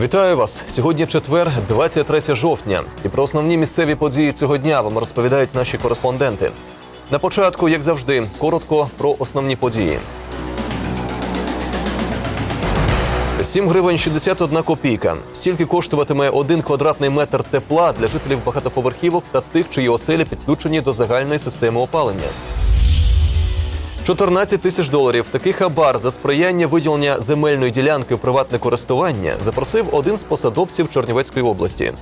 Вітаю вас сьогодні. Четвер, 23 жовтня. І про основні місцеві події цього дня вам розповідають наші кореспонденти. На початку, як завжди, коротко про основні події. 7 гривень 61 копійка. Стільки коштуватиме один квадратний метр тепла для жителів багатоповерхівок та тих, чиї оселі підключені до загальної системи опалення. 14 тисяч доларів. Такий хабар за сприяння виділення земельної ділянки в приватне користування запросив один з посадовців Чернівецької області.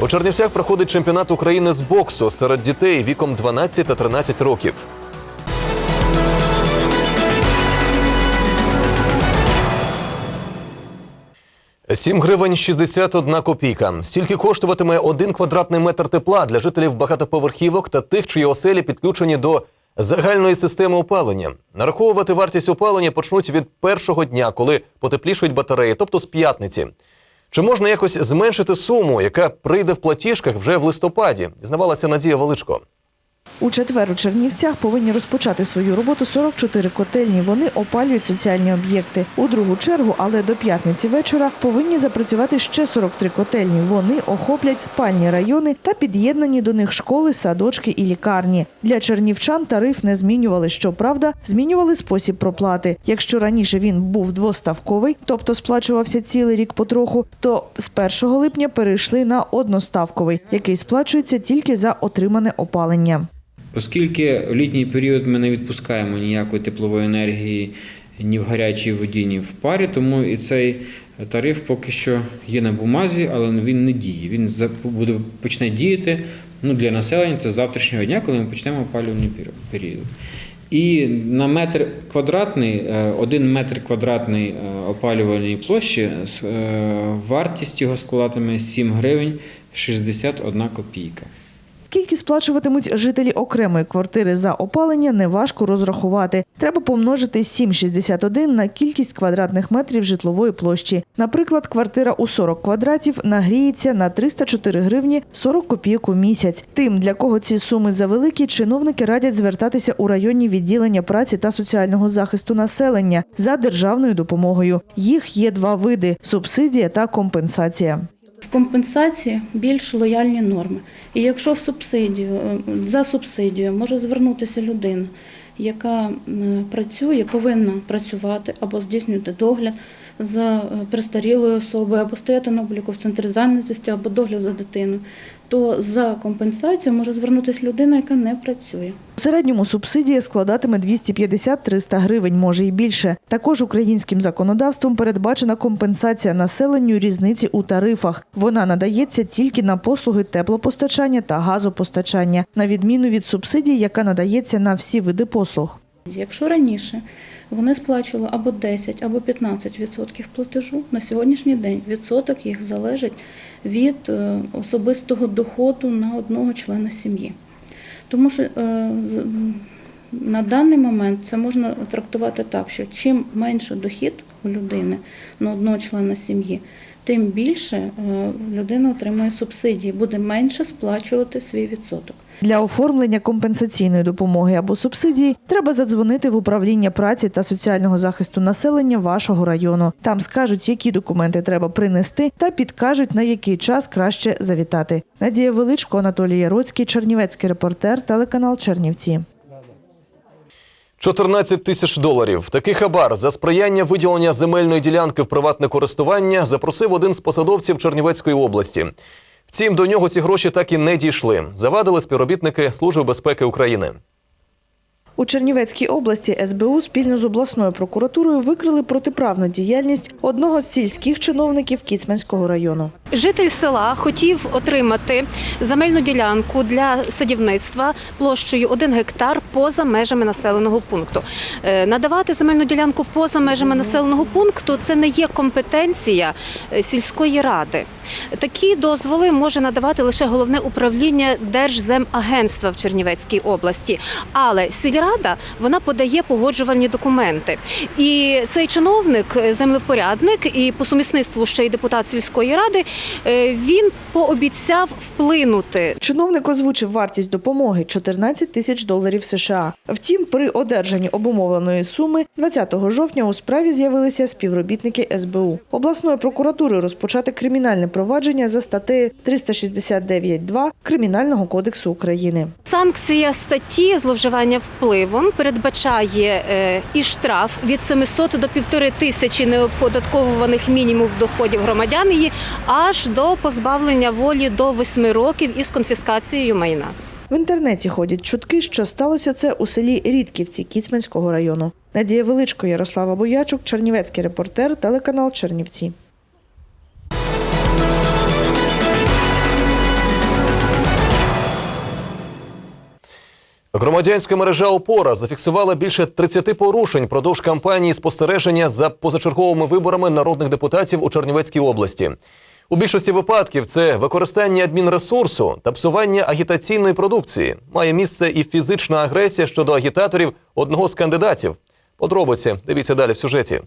У Чернівцях проходить чемпіонат України з боксу серед дітей віком 12 та 13 років. Сім гривень 61 копійка. Стільки коштуватиме один квадратний метр тепла для жителів багатоповерхівок та тих, чиї оселі підключені до загальної системи опалення. Нараховувати вартість опалення почнуть від першого дня, коли потеплішують батареї, тобто з п'ятниці. Чи можна якось зменшити суму, яка прийде в платіжках вже в листопаді? Дізнавалася Надія Величко. У четвер у Чернівцях повинні розпочати свою роботу 44 котельні. Вони опалюють соціальні об'єкти. У другу чергу, але до п'ятниці вечора, повинні запрацювати ще 43 котельні. Вони охоплять спальні райони та під'єднані до них школи, садочки і лікарні. Для чернівчан тариф не змінювали. Щоправда, змінювали спосіб проплати. Якщо раніше він був двоставковий, тобто сплачувався цілий рік потроху, то з 1 липня перейшли на одноставковий, який сплачується тільки за отримане опалення. Оскільки в літній період ми не відпускаємо ніякої теплової енергії ні в гарячій воді, ні в парі, тому і цей тариф поки що є на бумазі, але він не діє. Він буде почне діяти ну, для населення це з завтрашнього дня, коли ми почнемо опалювальний період. І на метр квадратний, е, один метр квадратний е, опалювальної площі е, вартість його складатиме 7 гривень 61 копійка. Скільки сплачуватимуть жителі окремої квартири за опалення, неважко розрахувати. Треба помножити 7,61 на кількість квадратних метрів житлової площі. Наприклад, квартира у 40 квадратів нагріється на 304 гривні 40 копійок у місяць. Тим, для кого ці суми завеликі, чиновники радять звертатися у районні відділення праці та соціального захисту населення за державною допомогою. Їх є два види субсидія та компенсація. В компенсації більш лояльні норми. І якщо в субсидію е, за субсидію може звернутися людина, яка працює, повинна працювати або здійснювати догляд за е, престарілою особою, або стояти на обліку в центрі зайнятості, або догляд за дитиною, то за компенсацію може звернутися людина, яка не працює. У середньому субсидія складатиме 250-300 гривень, може і більше. Також українським законодавством передбачена компенсація населенню різниці у тарифах. Вона надається тільки на послуги теплопостачання та газопостачання, на відміну від субсидій, яка надається на всі види послуг. Якщо раніше вони сплачували або 10, або 15% платежу, на сьогоднішній день відсоток їх залежить від е, особистого доходу на одного члена сім'ї. Тому що е, на даний момент це можна трактувати так, що чим менше дохід у людини на одного члена сім'ї, тим більше е, людина отримує субсидії, буде менше сплачувати свій відсоток. Для оформлення компенсаційної допомоги або субсидії треба задзвонити в управління праці та соціального захисту населення вашого району. Там скажуть, які документи треба принести, та підкажуть на який час краще завітати. Надія Величко, Анатолій Яроцький, Чернівецький репортер, телеканал Чернівці. 14 тисяч доларів. Такий хабар за сприяння виділення земельної ділянки в приватне користування запросив один з посадовців Чернівецької області. Втім, до нього ці гроші так і не дійшли. Завадили співробітники Служби безпеки України. У Чернівецькій області СБУ спільно з обласною прокуратурою викрили протиправну діяльність одного з сільських чиновників Кіцманського району. Житель села хотів отримати земельну ділянку для садівництва площею 1 гектар поза межами населеного пункту. Е, Надавати земельну ділянку поза межами населеного пункту це не є компетенція е, сільської ради. Такі дозволи може надавати лише головне управління Держземагентства в Чернівецькій області. Але сільрада вона подає погоджувальні документи. І цей чиновник, е, землевпорядник і по сумісництву ще й депутат сільської ради, Е, Він пообіцяв вплинути Чиновник озвучив вартість допомоги 14 тисяч доларів США. Втім, при одержанні обумовленої суми 20 жовтня у справі з'явилися співробітники СБУ. Обласною прокуратурою розпочати кримінальне провадження за статтею 369.2 Кримінального кодексу України. Санкція статті зловживання впливом передбачає е, і штраф від 700 до 1,5 тисячі неоподатковуваних мінімумів доходів громадян її аж до позбавлення волі до 8 років із конфіскацією майна. В інтернеті ходять чутки, що сталося це у селі Рідківці Кіцманського району. Надія Величко, Ярослава Боячук, Чернівецький репортер, телеканал Чернівці. Громадянська мережа Опора зафіксувала більше 30 порушень продовж кампанії спостереження за позачерговими виборами народних депутатів у Чернівецькій області. У більшості випадків це використання адмінресурсу та псування агітаційної продукції. Має місце і фізична агресія щодо агітаторів одного з кандидатів. Подробиці дивіться далі в сюжеті.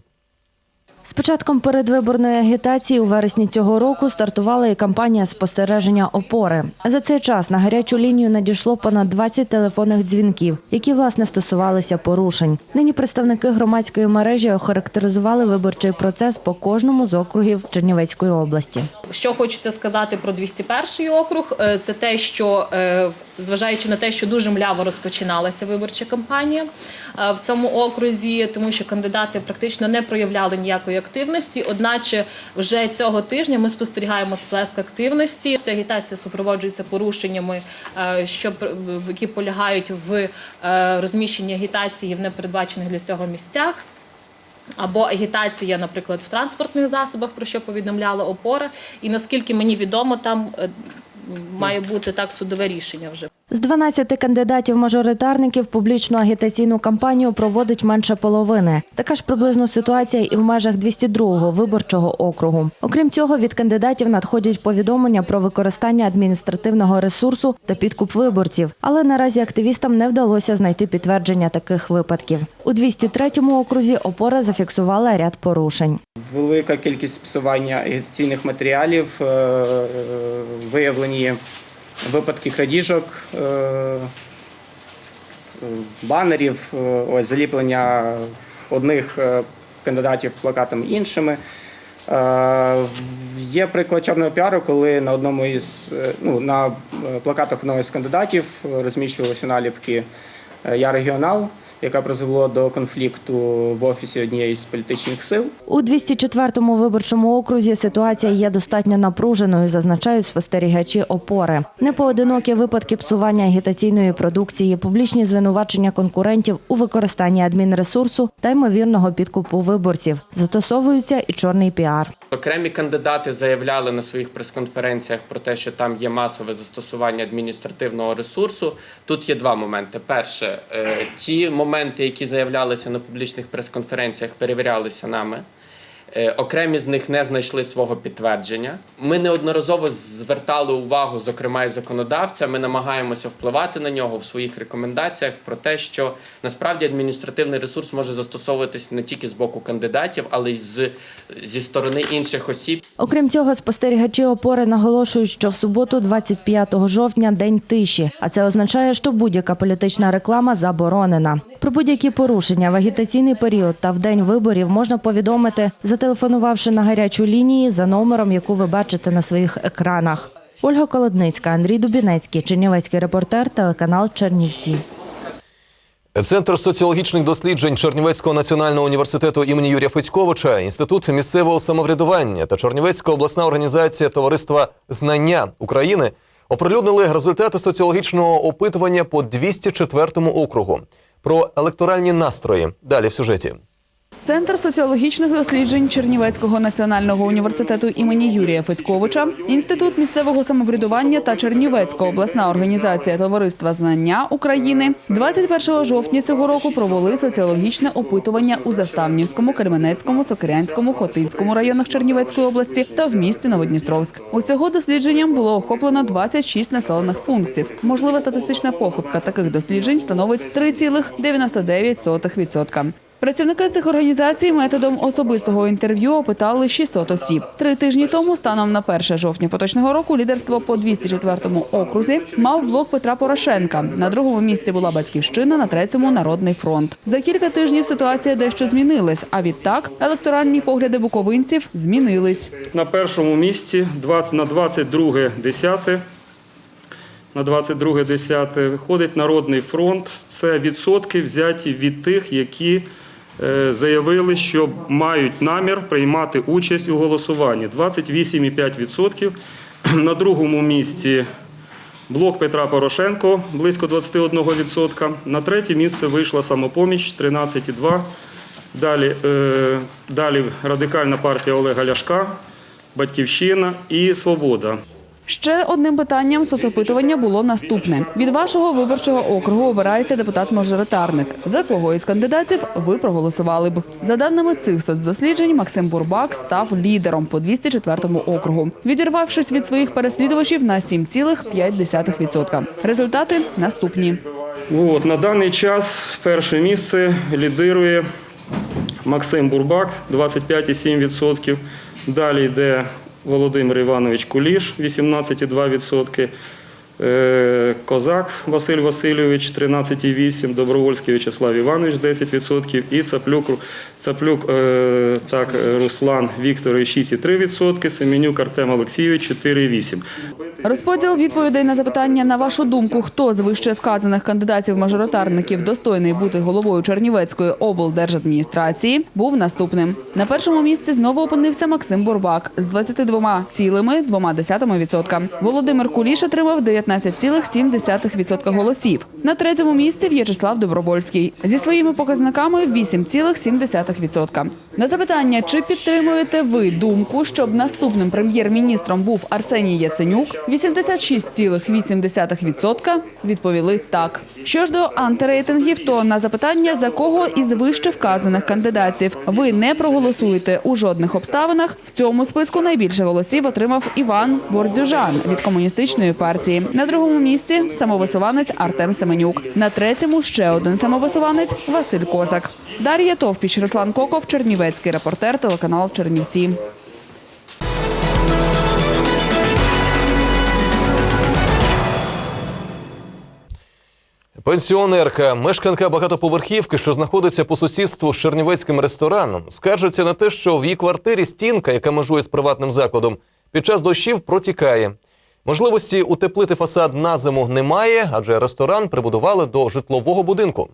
З початком передвиборної агітації у вересні цього року стартувала і кампанія спостереження опори. За цей час на гарячу лінію надійшло понад 20 телефонних дзвінків, які власне стосувалися порушень. Нині представники громадської мережі охарактеризували виборчий процес по кожному з округів Чернівецької області. Що хочеться сказати про 201 округ, е, це те, що е, зважаючи на те, що дуже мляво розпочиналася виборча кампанія в цьому окрузі, тому що кандидати практично не проявляли ніякої активності. Одначе, вже цього тижня ми спостерігаємо сплеск активності. Ця агітація супроводжується порушеннями, е, що які полягають в е, розміщенні агітації в непередбачених для цього місцях. Або агітація, наприклад, в транспортних засобах, про що повідомляла опора. І наскільки мені відомо, там е, має бути так судове рішення вже. З 12 кандидатів-мажоритарників публічну агітаційну кампанію проводить менше половини. Така ж приблизно ситуація і в межах 202-го виборчого округу. Окрім цього, від кандидатів надходять повідомлення про використання адміністративного ресурсу та підкуп виборців. Але наразі активістам не вдалося знайти підтвердження таких випадків. У 203-му окрузі опора зафіксувала ряд порушень. Велика кількість псування агітаційних матеріалів, е, е, виявлені випадки крадіжок, е, банерів, е, ось заліплення одних е, кандидатів плакатами іншими. Є приклад чорного піару, коли на одному із ну, на плакатах одного із кандидатів розміщувалися наліпки Я регіонал, яка призвело до конфлікту в офісі однієї з політичних сил. У 204-му виборчому окрузі ситуація є достатньо напруженою, зазначають спостерігачі опори. Непоодинокі випадки псування агітаційної продукції, публічні звинувачення конкурентів у використанні адмінресурсу та ймовірного підкупу виборців. Застосовується і чорний піар. Окремі кандидати заявляли на своїх прес-конференціях про те, що там є масове застосування адміністративного ресурсу. Тут є два моменти. Перше, е, ті моменти, які заявлялися на публічних прес-конференціях, перевірялися нами. Е, Окремі з них не знайшли свого підтвердження. Ми неодноразово звертали увагу, зокрема і законодавця. Ми намагаємося впливати на нього в своїх рекомендаціях про те, що насправді адміністративний ресурс може застосовуватись не тільки з боку кандидатів, але й з, зі сторони інших осіб. Окрім цього, спостерігачі опори наголошують, що в суботу, 25 жовтня, день тиші. А це означає, що будь-яка політична реклама заборонена. Про будь-які порушення в агітаційний період та в день виборів можна повідомити, зателефонувавши на гарячу лінії за номером, яку ви бачите на своїх екранах. Ольга Колодницька, Андрій Дубінецький, Чернівецький репортер, телеканал Чернівці. Центр соціологічних досліджень Чернівецького національного університету імені Юрія Федьковича, інститут місцевого самоврядування та Чернівецька обласна організація Товариства Знання України оприлюднили результати соціологічного опитування по 204 округу про електоральні настрої. Далі в сюжеті. Центр соціологічних досліджень Чернівецького національного університету імені Юрія Федьковича, інститут місцевого самоврядування та Чернівецька обласна організація товариства знання України 21 жовтня цього року провели соціологічне опитування у Заставнівському, Кременецькому, Сокирянському, Хотинському районах Чернівецької області та в місті Новодністровськ. Усього дослідженням було охоплено 26 населених пунктів. Можлива статистична похибка таких досліджень становить 3,99%. Працівники цих організацій методом особистого інтерв'ю опитали 600 осіб. Три тижні тому, станом на 1 жовтня поточного року, лідерство по 204-му окрузі мав блок Петра Порошенка. На другому місці була Батьківщина, на третьому Народний фронт. За кілька тижнів ситуація дещо змінилась. А відтак електоральні погляди буковинців змінились. На першому місці 20, на 22 10 на 22 10 виходить Народний фронт. Це відсотки взяті від тих, які заявили, що мають намір приймати участь у голосуванні. 28,5%. На другому місці блок Петра Порошенко близько 21%. На третє місце вийшла самопоміч 13,2%. Далі, е, далі радикальна партія Олега Ляшка, Батьківщина і Свобода. Ще одним питанням соцопитування було наступне: від вашого виборчого округу обирається депутат-мажоритарник. За кого із кандидатів ви проголосували б? За даними цих соцдосліджень, Максим Бурбак став лідером по 204 округу, відірвавшись від своїх переслідувачів на 7,5%. Результати наступні. От, на даний час перше місце лідирує Максим Бурбак 25,7%. Далі йде Володимир Іванович Куліш 18,2%. Е, Козак Василь Васильович 13,8%, Добровольський В'ячеслав Іванович 10% і Цаплюк, Цаплюк е, так, Руслан Вікторович 6,3%, Семенюк Артем Олексійович 4,8%. Розподіл відповідей на запитання на вашу думку, хто з вище вказаних кандидатів-мажоритарників достойний бути головою Чернівецької облдержадміністрації, був наступним. На першому місці знову опинився Максим Бурбак з 22,2%. Володимир Куліш отримав 19,7% голосів. На третьому місці В'ячеслав Добровольський зі своїми показниками 8,7%. На запитання, чи підтримуєте ви думку, щоб наступним прем'єр-міністром був Арсеній Яценюк, 86,8% відповіли так. Що ж до антирейтингів, то на запитання, за кого із вище вказаних кандидатів ви не проголосуєте у жодних обставинах, в цьому списку найбільше голосів отримав Іван Бордюжан від комуністичної партії. На другому місці самовисуванець Артем Семенюк. На третьому ще один самовисуванець Василь Козак. Дар'я Товпіч, Руслан Коков, Чернівецький репортер, телеканал Чернівці. Пенсіонерка, мешканка багатоповерхівки, що знаходиться по сусідству з чернівецьким рестораном, скаржиться на те, що в її квартирі стінка, яка межує з приватним закладом, під час дощів протікає. Можливості утеплити фасад на зиму немає, адже ресторан прибудували до житлового будинку.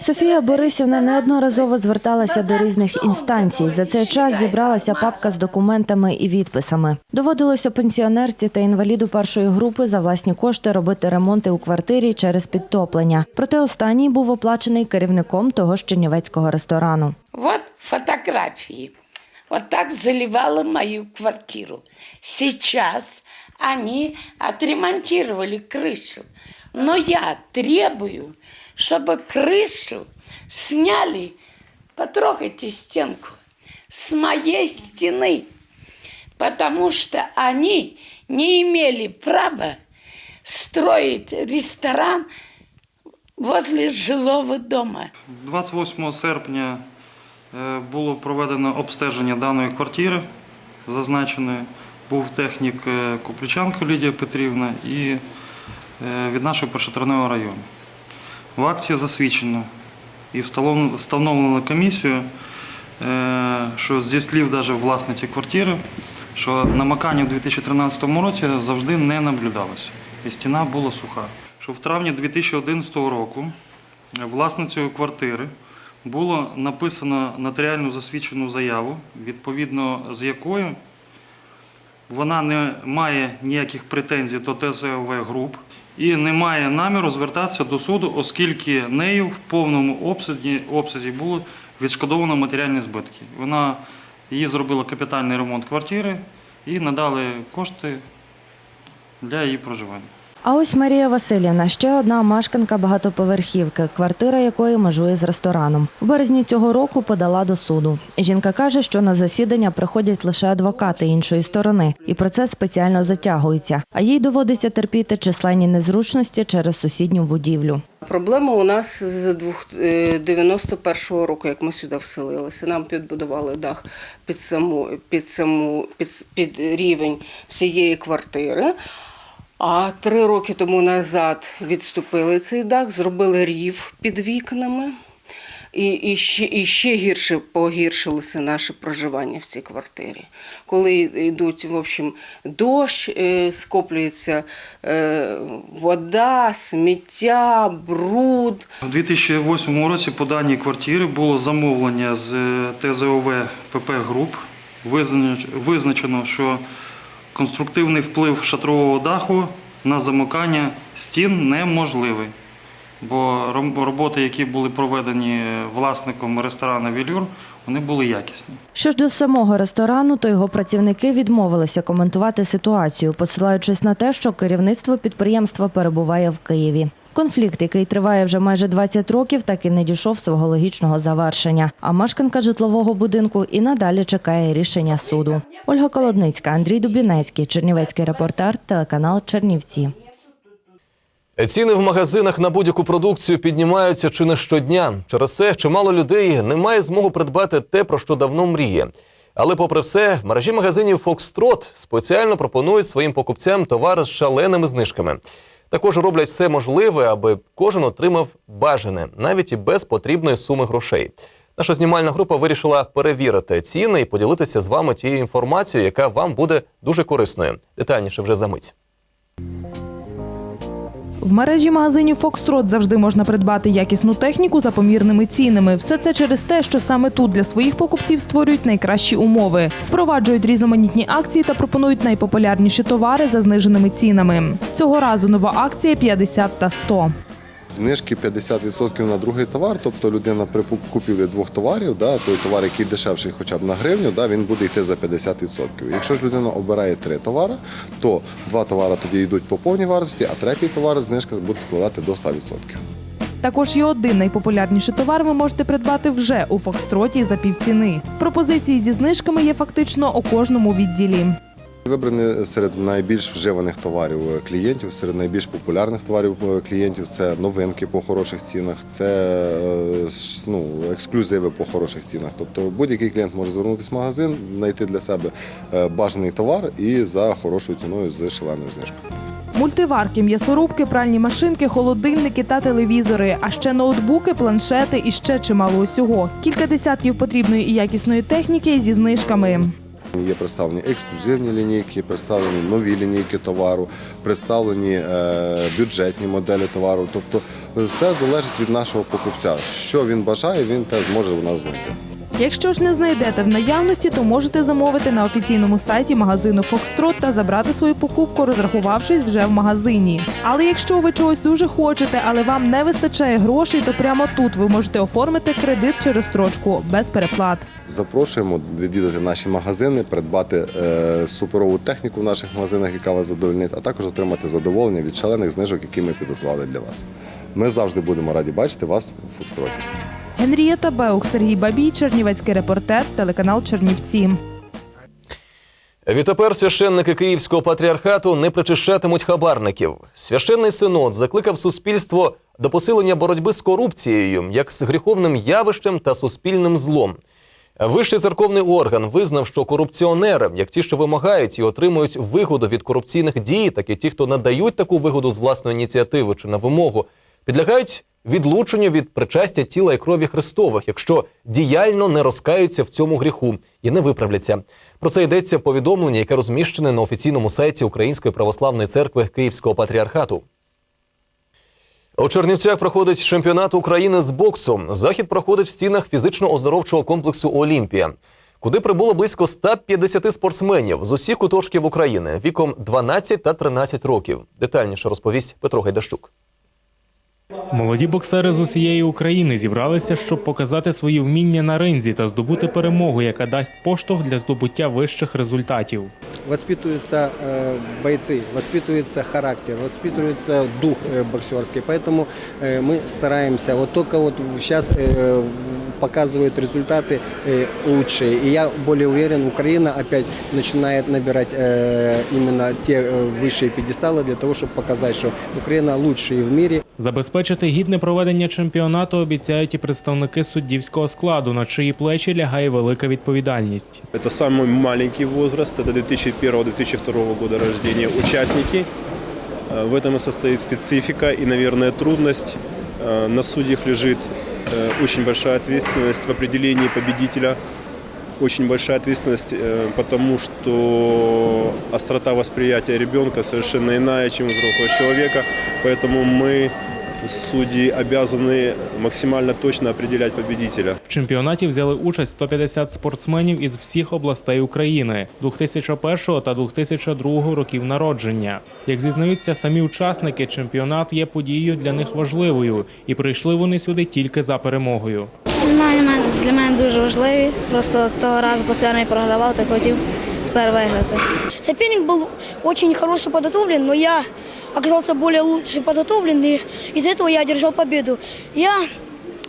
Софія Борисівна неодноразово зверталася до різних інстанцій. За цей час зібралася папка з документами і відписами. Доводилося пенсіонерці та інваліду першої групи за власні кошти робити ремонти у квартирі через підтоплення. Проте останній був оплачений керівником того ж чернівецького ресторану. Вот фотографии. Вот так заливала мою квартиру. Сейчас они отремонтировали крышу. Но я требую, чтобы крышу сняли, потрогайте стенку, с моей стены. Потому что они не имели права строить ресторан возле жилого дома. 28 серпня е, було проведено обстеження даної квартири зазначеної. Був технік е, Купричанко Лідія Петрівна і е, від нашого першотравневого району. В акції засвідчено і встановлено- комісію, е, що зі слів навіть власниці квартири, що намакання в 2013 році завжди не наблюдалося. І стіна була суха. Що в травні 2011 року власницею квартири було написано нотаріально засвідчену заяву, відповідно з якою вона не має ніяких претензій до ТЗОВ груп і не має наміру звертатися до суду, оскільки нею в повному обсязі, обсязі було відшкодовано матеріальні збитки. Вона її зробила капітальний ремонт квартири і надали кошти для її проживання. А ось Марія Васильівна, ще одна мешканка багатоповерхівки, квартира якої межує з рестораном. В березні цього року подала до суду. Жінка каже, що на засідання приходять лише адвокати іншої сторони, і процес спеціально затягується. А їй доводиться терпіти численні незручності через сусідню будівлю. Проблема у нас з двох- е, 91-го року, як ми сюди вселилися. Нам підбудували дах під саму, під саму під, під рівень всієї квартири. А три роки тому назад відступили цей дах, зробили рів під вікнами. І, і, ще, і ще гірше погіршилося наше проживання в цій квартирі. Коли йдуть, в общем, дощ, е, скоплюється е, вода, сміття, бруд. У 2008 році по даній квартирі було замовлення з е, ТЗОВ ПП Груп. Визнач- Визначено, що конструктивний вплив шатрового даху на замикання стін неможливий. Бо роботи, які були проведені власником ресторану Вілюр, вони були якісні. Що ж до самого ресторану, то його працівники відмовилися коментувати ситуацію, посилаючись на те, що керівництво підприємства перебуває в Києві. Конфлікт, який триває вже майже 20 років, так і не дійшов свого логічного завершення. А мешканка житлового будинку і надалі чекає рішення суду. Ольга Колодницька, Андрій Дубінецький, Чернівецький репортер, телеканал Чернівці. Ціни в магазинах на будь-яку продукцію піднімаються чи не щодня. Через це чимало людей не має змоги придбати те, про що давно мріє. Але, попри все, в мережі магазинів Фокстрот спеціально пропонують своїм покупцям товари з шаленими знижками. Також роблять все можливе, аби кожен отримав бажане, навіть і без потрібної суми грошей. Наша знімальна група вирішила перевірити ціни і поділитися з вами тією інформацією, яка вам буде дуже корисною. Детальніше вже за мить. В мережі магазинів Фокстрот завжди можна придбати якісну техніку за помірними цінами. Все це через те, що саме тут для своїх покупців створюють найкращі умови, впроваджують різноманітні акції та пропонують найпопулярніші товари за зниженими цінами. Цього разу нова акція 50 та 100. Знижки 50% на другий товар, тобто людина при купівлі двох товарів, да, той товар, який дешевший хоча б на гривню, да, він буде йти за 50%. Якщо ж людина обирає три товари, то два товари тоді йдуть по повній вартості, а третій товар знижка буде складати до 100%. Також є один найпопулярніший товар ви можете придбати вже у Фокстроті за півціни. Пропозиції зі знижками є фактично у кожному відділі. Вибрані серед найбільш вживаних товарів е, клієнтів, серед найбільш популярних товарів е, клієнтів це новинки по хороших цінах, це е, ну, ексклюзиви по хороших цінах. Тобто будь-який клієнт може звернутися в магазин, знайти для себе бажаний товар і за хорошою ціною з шаленою знижкою. Мультиварки, м'ясорубки, пральні машинки, холодильники та телевізори, а ще ноутбуки, планшети і ще чимало усього. Кілька десятків потрібної і якісної техніки зі знижками. Є представлені ексклюзивні лінійки, представлені нові лінійки товару, представлені е, бюджетні моделі товару. Тобто е, все залежить від нашого покупця. Що він бажає, він теж зможе у нас знайти. Якщо ж не знайдете в наявності, то можете замовити на офіційному сайті магазину Фокстрот та забрати свою покупку, розрахувавшись вже в магазині. Але якщо ви чогось дуже хочете, але вам не вистачає грошей, то прямо тут ви можете оформити кредит чи розстрочку без переплат. Запрошуємо відвідати наші магазини, придбати е, суперову техніку в наших магазинах, яка вас задовольнить, а також отримати задоволення від шалених знижок, які ми підготували для вас. Ми завжди будемо раді бачити вас у фудстроті. Генрієта Беук, Сергій Бабій, Чернівецький репортер, телеканал Чернівці. Відтепер священники Київського патріархату не причищатимуть хабарників. Священний синод закликав суспільство до посилення боротьби з корупцією як з гріховним явищем та суспільним злом. Вищий церковний орган визнав, що корупціонери, як ті, що вимагають і отримують вигоду від корупційних дій, так і ті, хто надають таку вигоду з власної ініціативи чи на вимогу, підлягають відлученню від причастя тіла і крові Христових, якщо діяльно не розкаються в цьому гріху і не виправляться. Про це йдеться в повідомленні, яке розміщене на офіційному сайті Української православної церкви Київського патріархату. У Чернівцях проходить чемпіонат України з боксу. Захід проходить в стінах фізично-оздоровчого комплексу Олімпія, куди прибуло близько 150 спортсменів з усіх куточків України віком 12 та 13 років. Детальніше розповість Петро Гайдащук. Молоді боксери з усієї України зібралися, щоб показати свої вміння на ринзі та здобути перемогу, яка дасть поштовх для здобуття вищих результатів. воспитываются э, бойцы, воспитывается характер, воспитывается дух э, боксерский. Поэтому э, мы стараемся. Вот только вот сейчас э, показывают результаты э, лучшие. И я более уверен, Украина опять начинает набирать э, именно те э, высшие пьедесталы для того, чтобы показать, что Украина лучшая в мире. Забезпечити гідне проведення чемпіонату обіцяють і представники суддівського складу, на чиї плечі лягає велика відповідальність. Это самый маленький возраст, это 2001-2002 года рождения участники. Э, В этом и состоит специфика и, наверное, трудность. Э, На судьях лежит э, очень большая ответственность в определении победителя. Очень большая ответственность, э, потому что острота восприятия ребенка совершенно иная, чем у взрослого человека. Поэтому мы, судьи, обязаны максимально точно определять победителя. В чемпіонаті взяли участь 150 спортсменів із всіх областей України 2001 та 2002 років народження. Як зізнаються самі учасники, чемпіонат є подією для них важливою, і прийшли вони сюди тільки за перемогою. Змагання для мене дуже важливі. Просто того разу постійно програвав, так хотів тепер виграти. Соперник был очень хорошо подготовлен, но я оказался более лучше подготовлен, и из-за этого я одержал победу. Я...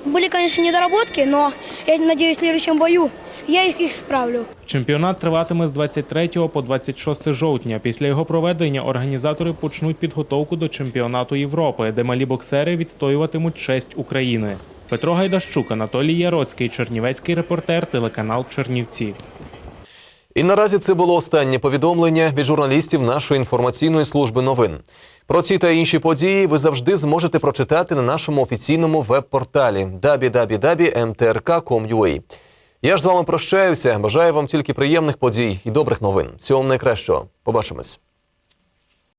Были, конечно, недоработки, но я надеюсь, в следующем бою я их, их справлю. Чемпіонат триватиме з 23 по 26 жовтня. Після його проведення організатори почнуть підготовку до чемпіонату Європи, де малі боксери відстоюватимуть честь України. Петро Гайдащук, Анатолій Яроцький, Чернівецький репортер, телеканал Чернівці. І наразі це було останнє повідомлення від журналістів нашої інформаційної служби новин. Про ці та інші події ви завжди зможете прочитати на нашому офіційному веб-порталі www.mtrk.com.ua. Я ж з вами прощаюся. Бажаю вам тільки приємних подій і добрих новин. Всього найкращого. Побачимось.